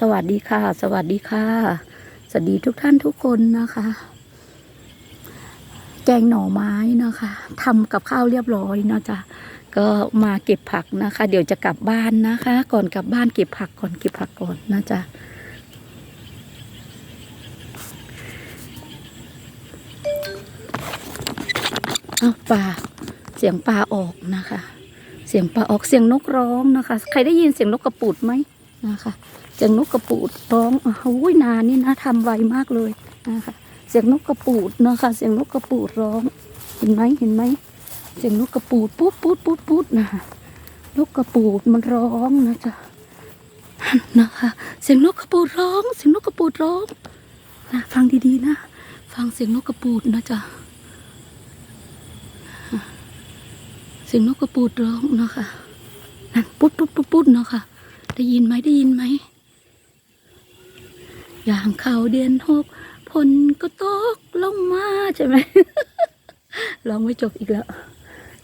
สวัสดีค่ะ สวัสดีค่ะ สวัสดีทุกท่านทุกคนนะคะ แกงหน่อไม้นะคะทำกับข้าวเรียบร้อยเนาะจ๊ะก็มาเก็บผักนะคะ เดี๋ยวจะกลับบ้านนะคะ ก่อนกลับบ้านเก็บผักก่อนเก็บผักก่อนนะจ๊ะเอาปลาเสียงปลาออกนะคะ เสียงปลาออกเสียงนกร้องนะคะ ใครได้ยินเสียงนกกระปูดไหม นะคะเสียงนกกระปูดร้องโอ้ยนานนี่นะทำไวมากเลยนะคะเสียงนกกระปูดนะคะเสียงนกกระปูดร้อง เห็นไหมเห็นไหมเสียงนกกระปูดปุ๊ดปุ๊ดปุ๊ดปุ๊ดนะคะนกกระปูดมันร้องนะจ๊ะนะคะเสียงนกกระปูดร้อง เสียงนกกระปูดร้องนะฟังดีๆนะ ฟังเสียงนกกระปูดนะจ๊ะเสียงนกกระปูดร้องนะคะนั่นปุ๊ดปุ๊ดปุ๊ดปุ๊ดเนาะค่ะ ได้ยินไหมได้ยินไหมอย่างเข่าเดือนหกฝนก็ตกลงมาใช่ไหมร้องไม่จบอีกแล้ว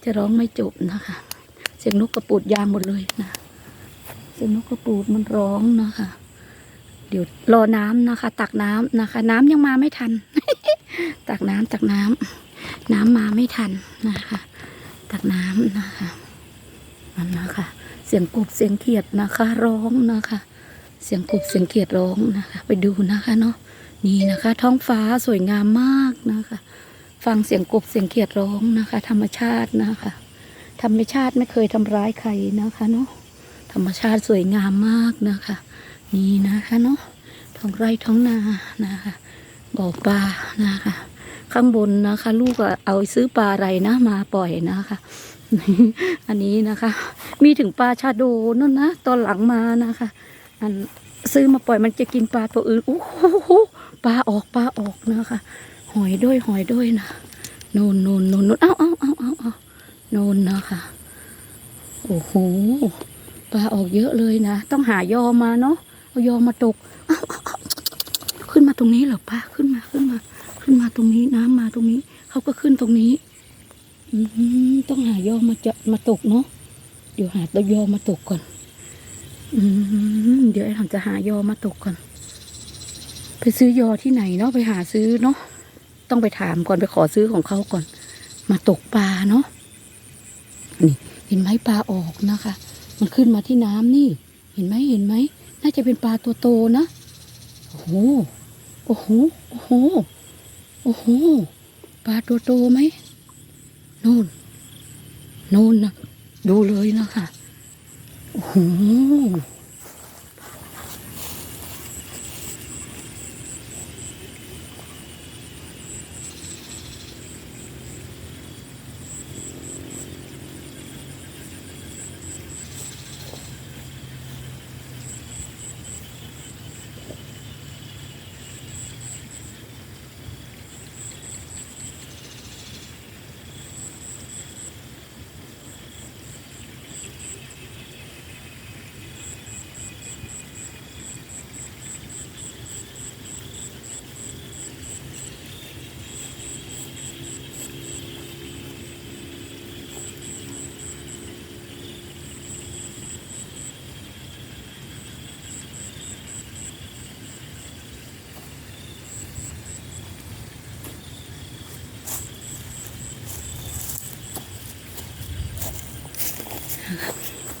จะร้องไม่จบนะคะ เสียงนกกระปูดยางหมดเลยนะ เสียงนกกระปูดมันร้องนะคะ เดี๋ยวรอน้ำนะคะ ตักน้ำนะคะ น้ำยังมาไม่ทัน ตักน้ำตักน้ำน้ำมาไม่ทันนะคะ ตักน้ำนะคะ นั่นนะคะ เสียงกบเสียงเขียดนะคะ ร้องนะคะ เสียงกบเสียงเขียดร้องนะคะ ไปดูนะคะเนาะนี่นะคะ ท้องฟ้าสวยงามมากนะคะ ฟังเสียงกบเสียงเขียดร้องนะคะ ธรรมชาตินะคะ ธรรมชาติไม่เคยทำร้ายใครนะคะเนาะธรรมชาติสวยงามมากนะคะ นี่นะคะเนาะท้องไร่ท้องนานะคะบ่อปลานะคะ ข้างบนนะคะ ลูกเอาซื้อปลาอะไรนะมาปล่อยนะคะ อันนี้นะคะ มีถึงปลาชาโดนั่นนะตอนหลังมานะคะ อันซื้อมาปล่อยมันจะกินปลาตัวอื่นโอ้โหปลาออกปลาออกนะคะ หอยด้วยหอยด้วยนะโนนโนนโนนโนนเอ้าเอ้าเอ้าเอ้าเอ้าโนนนะคะโอ้โหปลาออกเยอะเลยนะ ต้องหายอมาเนาะเอายอมาตกเอ้าขึ้นมาตรงนี้เหรอป้าขึ้นมาขึ้นมา ขึ้นมาตรงนี้น้ำมาตรงนี้ เขาก็ขึ้นตรงนี้ อืต้องหายอมาจะมาตกเนาะเดี๋ยวหาตัวยอมาตกก่อน อืเดี๋ยวไอ้ทำจะหายอมาตกก่อน ไปซื้อยอที่ไหนเนาะไปหาซื้อเนาะต้องไปถามก่อนไปขอซื้อของเขาก่อน มาตกปลาเนาะนี่ เห็นไหมปลาออกนะคะ มันขึ้นมาที่น้ำนี่ เห็นไหมเห็นไหมน่าจะเป็นปลาตัวโตนะโอ้โหโอ้โหโอ้โห โอ้โหปลาตัวโตไหมนู่นนู่นนะดูเลยนะคะโอ้โห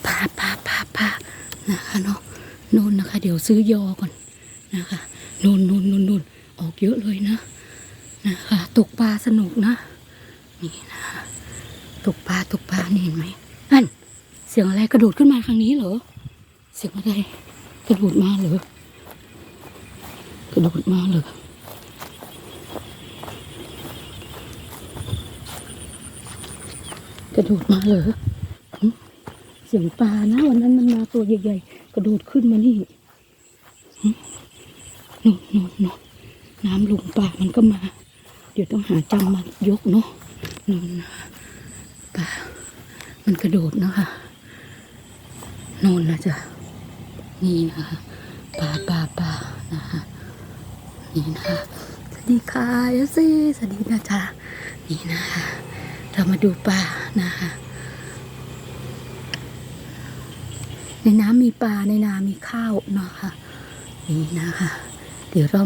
ปลาปลาปลาปลานะคะเนาะนู่นนะคะ เดี๋ยวซื้อยอก่อนนะคะนู่นนู่นนู่นนู่นออกเยอะเลยนะนะคะตกปลาสนุกนะ นี่นะคะตกปลาตกปลานี่เห็นไหมอันเสียงอะไรกระโดดขึ้นมาทางนี้เหรอเสียงอะไรกระโดดมาเหรอกระโดดมาเหรอกระโดดมาเหรอ สียงปลานะวันนั้นมันมาตัวใหญ่ๆ กระโดดขึ้นมานี่นู่นนู่นนนน้ำลงปลามันก็มา เดี๋ยวต้องหาจังมายกเนาะนู่นปลามันกระโดดนะคะน่นนะจ๊ะนี่นะคะปลาปลาปลานะคะนี่นะคะสวัสดีค่ะเอฟซีสวัสดีนะจ๊ะนี่นะคะเรามาดูปลานะคะ ในน้ำมีปลาในนามีข้าวเนาะค่ะนี่นะคะ เดี๋ยวเรา